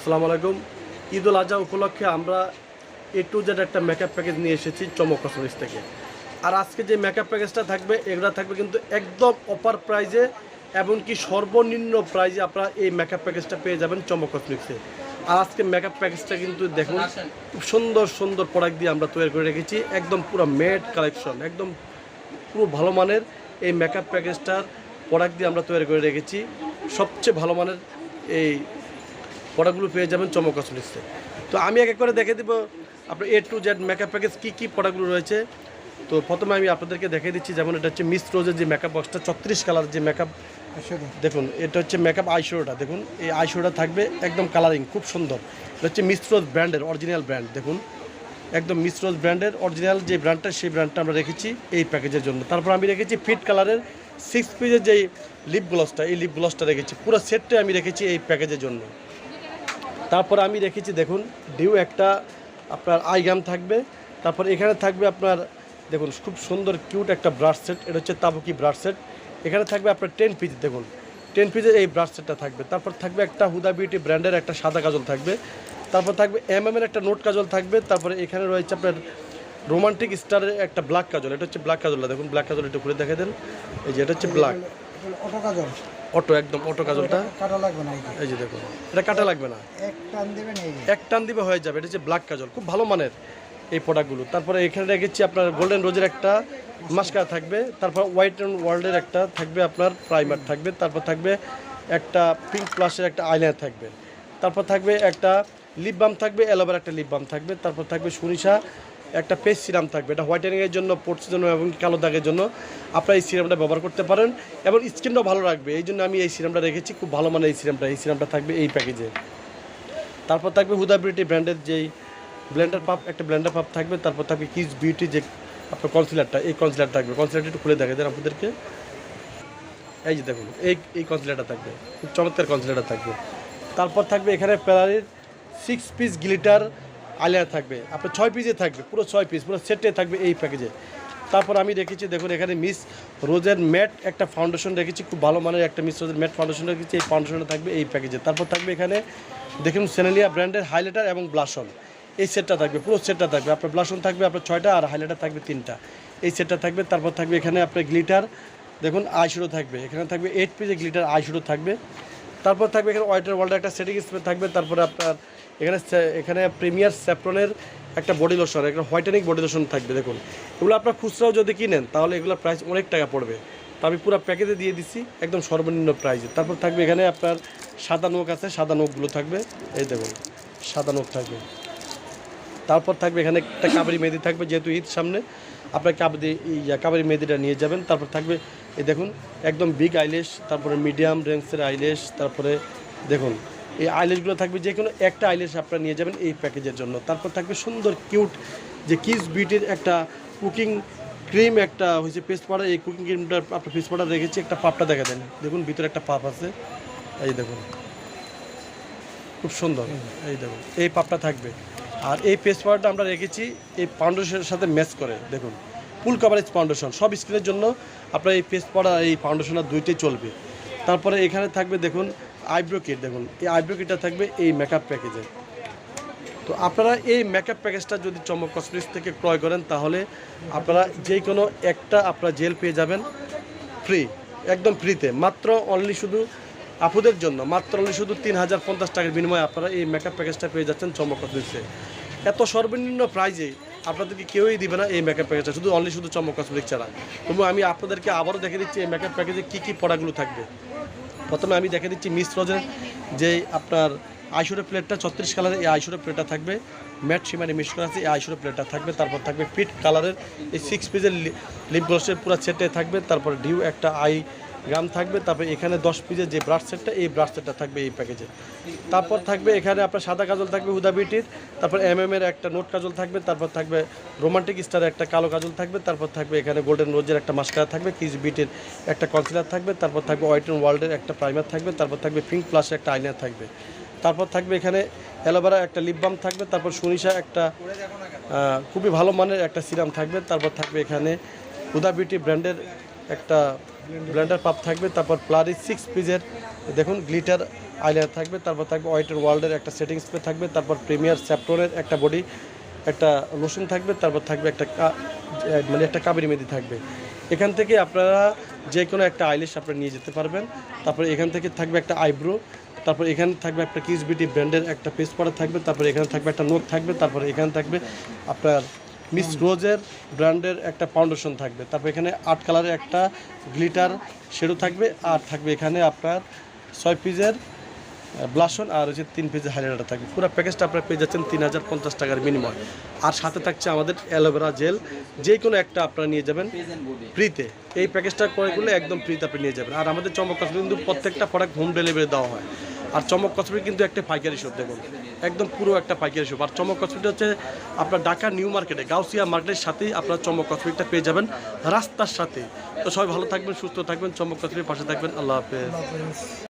আসসালামু আলাইকুম। ঈদ উল আজহা উপলক্ষে আমরা এ টু জেড একটা মেকআপ প্যাকেজ নিয়ে এসেছি চমক কসমেটিক্স থেকে। আর আজকে যে মেকআপ প্যাকেজটা থাকবে, এগুলো থাকবে কিন্তু একদম অপার প্রাইজে এমনকি সর্বনিম্ন প্রাইজে আপনারা এই মেকআপ প্যাকেজটা পেয়ে যাবেন চমক কসমেটিক্সে আর আজকে মেকআপ প্যাকেজটা কিন্তু দেখুন, খুব সুন্দর সুন্দর প্রোডাক্ট দিয়ে আমরা তৈরি করে রেখেছি। একদম পুরো মেড কালেকশন একদম পুরো ভালো মানের এই মেকআপ প্যাকেজটার প্রোডাক্ট দিয়ে আমরা তৈরি করে রেখেছি। সবচেয়ে ভালো মানের এই প্রোডাক্টগুলো পেয়ে যাবেন চমক কসমেটিক্সে তো আমি এক এক করে দেখে দেবো আপনার A to Z makeup package কী কী প্রোডাক্টগুলো রয়েছে। তো প্রথমে আমি আপনাদেরকে দেখে দিচ্ছি যেমন এটা হচ্ছে মিস রোজের যে মেকআপ বক্সটা ছত্রিশ কালার যে মেকআপ দেখুন এটা হচ্ছে মেকআপ আইশোটা দেখুন এই আইশোটা থাকবে একদম কালারিং খুব সুন্দর। এটা হচ্ছে মিস রোজ ব্র্যান্ডের অরিজিনাল ব্র্যান্ড দেখুন একদম মিস রোজ ব্র্যান্ডের অরিজিনাল যে ব্র্যান্ডটা সেই ব্র্যান্ডটা আমরা রেখেছি এই প্যাকেজের জন্য। তারপর আমি রেখেছি ফিট কালারের সিক্স পিসের যেই লিপ গ্লসটা এই লিপ গ্লসটা রেখেছি পুরো সেটটাই আমি রেখেছি এই প্যাকেজের জন্য। তারপর আমি রেখেছি, দেখুন ডিউ একটা আপনার আইগাম থাকবে। তারপর এখানে থাকবে আপনার, দেখুন, খুব সুন্দর কিউট একটা ব্রাশ সেট এটা হচ্ছে তাবুকি ব্রাশ সেট এখানে থাকবে আপনার টেন পিস দেখুন টেন পিসের এই ব্রাশ সেটটা থাকবে। তারপর থাকবে একটা হুদা বিউটি ব্র্যান্ডের একটা সাদা কাজল থাকবে। তারপর থাকবে এম এর একটা নোট কাজল থাকবে। তারপরে এখানে রয়েছে আপনার রোমান্টিক স্টারের একটা ব্ল্যাক কাজল। এটা হচ্ছে ব্ল্যাক কাজলটা, দেখুন ব্ল্যাক কাজল একটু খুলে দেখে দেন। এই যে, এটা হচ্ছে ব্ল্যাক অটো একদম অটো কাজলটা কাটা লাগবে না এই যে। দেখুন এটা কাটা লাগবে না এক টান দেবেন এই যে। এক টান দিবে হয়ে যাবে এটা হচ্ছে ব্ল্যাক কাজল খুব ভালো মানের এই প্রোডাক্টগুলো তারপরে এখানে রেখেছি আপনার গোল্ডেন রোজের একটা মাস্কারা থাকবে তারপর হোয়াইট অ্যান্ড ওয়ার্ল্ডের একটা থাকবে আপনার প্রাইমার থাকবে তারপর থাকবে একটা পিঙ্ক প্লাসের একটা আইলাইনার থাকবে তারপর থাকবে একটা লিপ বাম থাকবে অ্যালোভেরা একটা লিপ বাম থাকবে তারপর থাকবে সুনিশা একটা ফেস সিরাম থাকবে। এটা হোয়াইটেনিংয়ের জন্য পোর্টসের জন্য এবং কালো দাগের জন্য। আপনারা এই সিরামটা ব্যবহার করতে পারেন এবং স্কিনটাও ভালো রাখবে। এই জন্য আমি এই সিরামটা রেখেছি। খুব ভালো মানের এই সিরামটা। এই সিরামটা থাকবে এই প্যাকেজে। তারপর থাকবে হুদা বিউটি ব্র্যান্ডের যেই ব্লেন্ডার পাপ, একটা ব্লেন্ডার পাপ থাকবে। তারপর থাকবে কিস বিউটি যে আপনার কনসিলারটা এই কনসিলার থাকবে। কনসিলারটা একটু খুলে দেখা দেন আপনাদেরকে। এই যে দেখুন, এই এই কনসিলারটা থাকবে। খুব চমৎকার কনসিলারটা থাকবে। তারপর থাকবে এখানে প্যারারির সিক্স পিস গ্লিটার আলিয়ার থাকবে, আপনার ছয় পিসে থাকবে, পুরো ছয় পিস পুরো সেটে থাকবে এই প্যাকেজে তারপর আমি রেখেছি, দেখুন এখানে মিস রোজের ম্যাট একটা ফাউন্ডেশন রেখেছি, খুব ভালো মানের একটা মিস রোজের ম্যাট ফাউন্ডেশন রেখেছি, এই ফাউন্ডেশনটা থাকবে এই প্যাকেজে তারপর থাকবে এখানে, দেখুন সেনেলিয়া ব্র্যান্ডের হাইলাইটার এবং ব্লাশন এই সেটটা থাকবে, পুরো সেটটা থাকবে, আপনার ব্লাশন থাকবে, আপনার ছয়টা আর হাইলাইটার থাকবে তিনটা। এই সেটটা থাকবে, তারপর থাকবে এখানে আপনার গ্লিটার দেখুন আইশুডো থাকবে, এখানে থাকবে এইট পিসের গ্লিটার আইশুডো থাকবে। তারপর থাকবে এখানে ওয়াইটার ওয়ার্ল্ডের একটা সেটিং স্প্রে থাকবে, তারপরে আপনার এখানে এখানে প্রিমিয়ার স্যাপ্রনের একটা বডি লোশন একটা হোয়াইটেনিক বডি লোশন থাকবে, দেখুন। এগুলো আপনার খুচরাও যদি কিনেন, তাহলে এগুলোর প্রাইস অনেক টাকা পড়বে। তো আমি পুরো প্যাকেজে দিয়ে দিচ্ছি একদম সর্বনিম্ন প্রাইসে তারপর থাকবে এখানে আপনার সাদা নোক আছে, সাদা নোকগুলো থাকবে। এই দেখুন, সাদা নোক থাকবে। তারপর থাকবে এখানে একটা কাবেরি মেহেদি থাকবে, যেহেতু ঈদ সামনে। আপনার কাবেরি ইয়া কাবেরি মেহেদিটা নিয়ে যাবেন। তারপর থাকবে, এই দেখুন, একদম বিগ আইলেশ তারপরে মিডিয়াম রেঞ্জের আইলেশ তারপরে দেখুন এই আইলেশগুলো থাকবে, যে কোনো একটা আইলেশ আপনারা নিয়ে যাবেন এই প্যাকেজের জন্য। তারপর থাকবে সুন্দর, কিউট, যে কিস বিউটির একটা কুকিং ক্রিম, একটা হয়েছে পেস্ট পাউডার। এই কুকিং ক্রিমটা আপনার পেস্ট পাউডার রেখেছি, একটা পাপটা দেখা দেন। দেখুন, ভিতরে একটা পাপ আছে। এই দেখুন। খুব সুন্দর। এই দেখুন, এই পাপটা থাকবে। আর এই পেস্ট পাউডারটা আমরা রেখেছি এই ফাউন্ডেশনের সাথে ম্যাচ করে, দেখুন। ফুল কাভারেজ ফাউন্ডেশন, সব স্কিনের জন্য আপনার এই পেস্ট পাউডার, এই ফাউন্ডেশনটা দুইটাই চলবে। তারপরে এখানে থাকবে, দেখুন আইব্রো কিট দেখুন, এই আইব্রো কিটটা থাকবে এই মেকআপ প্যাকেজে তো আপনারা এই মেকআপ প্যাকেজটা যদি চমক কসমেটিক্স থেকে ক্রয় করেন, তাহলে আপনারা যে কোনো একটা আপনারা জেল পেয়ে যাবেন ফ্রি একদম ফ্রিতে মাত্র অনলি শুধু আপুদের জন্য, মাত্র অনলি শুধু তিন হাজার পঞ্চাশ টাকার বিনিময়ে আপনারা এই মেকআপ প্যাকেজটা পেয়ে যাচ্ছেন চমক কসমেটিক্সে এত সর্বনিম্ন প্রাইজে আপনাদেরকে কেউই দিবে না এই মেকআপ প্যাকেজটা শুধু অনলি শুধু চমক কসমেটিক্স ছাড়া। তবু আমি আপনাদেরকে আবারও দেখে দিচ্ছি এই মেকআপ প্যাকেজে কী কী পড়াগুলো থাকবে। প্রথমে আমি দেখে দিচ্ছি মিস রোজের যে আপনার আইসুরের প্লেটটা ছত্রিশ কালারের এই আইসুরের প্লেটটা থাকবে। ম্যাট সিমারি মিক্স করা আছে এই আইসুরের প্লেটটা থাকবে। তারপর থাকবে ফিট কালারের এই সিক্স পিজের লিপ গ্লসের পুরো সেটে থাকবে। তারপর ডিউ একটা আই গ্রাম থাকবে, তারপর এখানে দশ পিসের যে ব্রাশ সেটটা এই ব্রাশ সেটটা থাকবে এই প্যাকেজে তারপর থাকবে এখানে আপনার সাদা কাজল থাকবে হুদা বিউটির তারপর এম এম এর একটা নোট কাজল থাকবে, তারপর থাকবে রোমান্টিক স্টারের একটা কালো কাজল থাকবে, তারপর থাকবে এখানে গোল্ডেন রোজের একটা মাস্কারা থাকবে কিস বিটের একটা কনসিলার থাকবে, তারপর থাকবে হোয়াইট অ্যান্ড ওয়ার্ল্ডের একটা প্রাইমার থাকবে, তারপর থাকবে পিঙ্ক প্লাসের একটা আইনার থাকবে। তারপর থাকবে এখানে অ্যালোভেরা একটা লিপ বাম থাকবে, তারপর সুনিশা একটা খুবই ভালো মানের একটা সিরাম থাকবে, তারপর থাকবে এখানে হুদা বিউটি ব্র্যান্ডের একটা ব্লেন্ডার পাপ থাকবে, তারপর প্লারি সিক্স পিসের দেখুন গ্লিটার আইলাইনার থাকবে, তারপর থাকবে অ্যান্ড ওয়ার্ল্ডের একটা সেটিং স্প্রে থাকবে, তারপর প্রিমিয়ার স্যাপটনের একটা বডি একটা লোশন থাকবে, তারপর থাকবে একটা মানে একটা কাবেরি মেদি থাকবে। এখান থেকে আপনারা যে কোনো একটা আইলিশ আপনারা নিয়ে যেতে পারবেন, তারপর এখান থেকে থাকবে একটা আইব্রো তারপর এখানে থাকবে একটা কিস বিউটি ব্র্যান্ডের একটা পেস্ট পরা থাকবে, তারপর এখানে থাকবে একটা নোট থাকবে, তারপর এখানে থাকবে আপনার মিস রোজের ব্র্যান্ডের একটা ফাউন্ডেশন থাকবে। তারপর এখানে আট কালারের একটা গ্লিটার শেডো থাকবে আর থাকবে এখানে আপনার ছয় পিসের ব্লাশন আর হচ্ছে তিন পিসের হাইলাইটার থাকবে। পুরো প্যাকেজটা আপনারা পেয়ে যাচ্ছেন তিন হাজার পঞ্চাশ টাকার মিনিমাম আর সাথে থাকছে আমাদের অ্যালোভেরা জেল। যে কোনো একটা আপনারা নিয়ে যাবেন ফ্রিতে। এই প্যাকেজটা করে করলে একদম ফ্রিতে আপনি নিয়ে যাবেন। আর আমাদের চমক কিন্তু প্রত্যেকটা প্রোডাক্ট হোম ডেলিভারি দেওয়া হয়। আর চমক কসমেটিক কিন্তু একটা পাইকারি শপ দেখুন। একদম পুরো একটা পাইকারি শপ আর চমক কসমেটিক হচ্ছে আপনার ঢাকা নিউ মার্কেটে, গাউসিয়া মার্কেটের সাথেই আপনার চমক কসমেটিকটা পেয়ে যাবেন, রাস্তার সাথে। তো সবাই ভালো থাকবেন, সুস্থ থাকবেন, চমক কসমেটিক পাশে থাকবেন। আল্লাহ হাফেজ।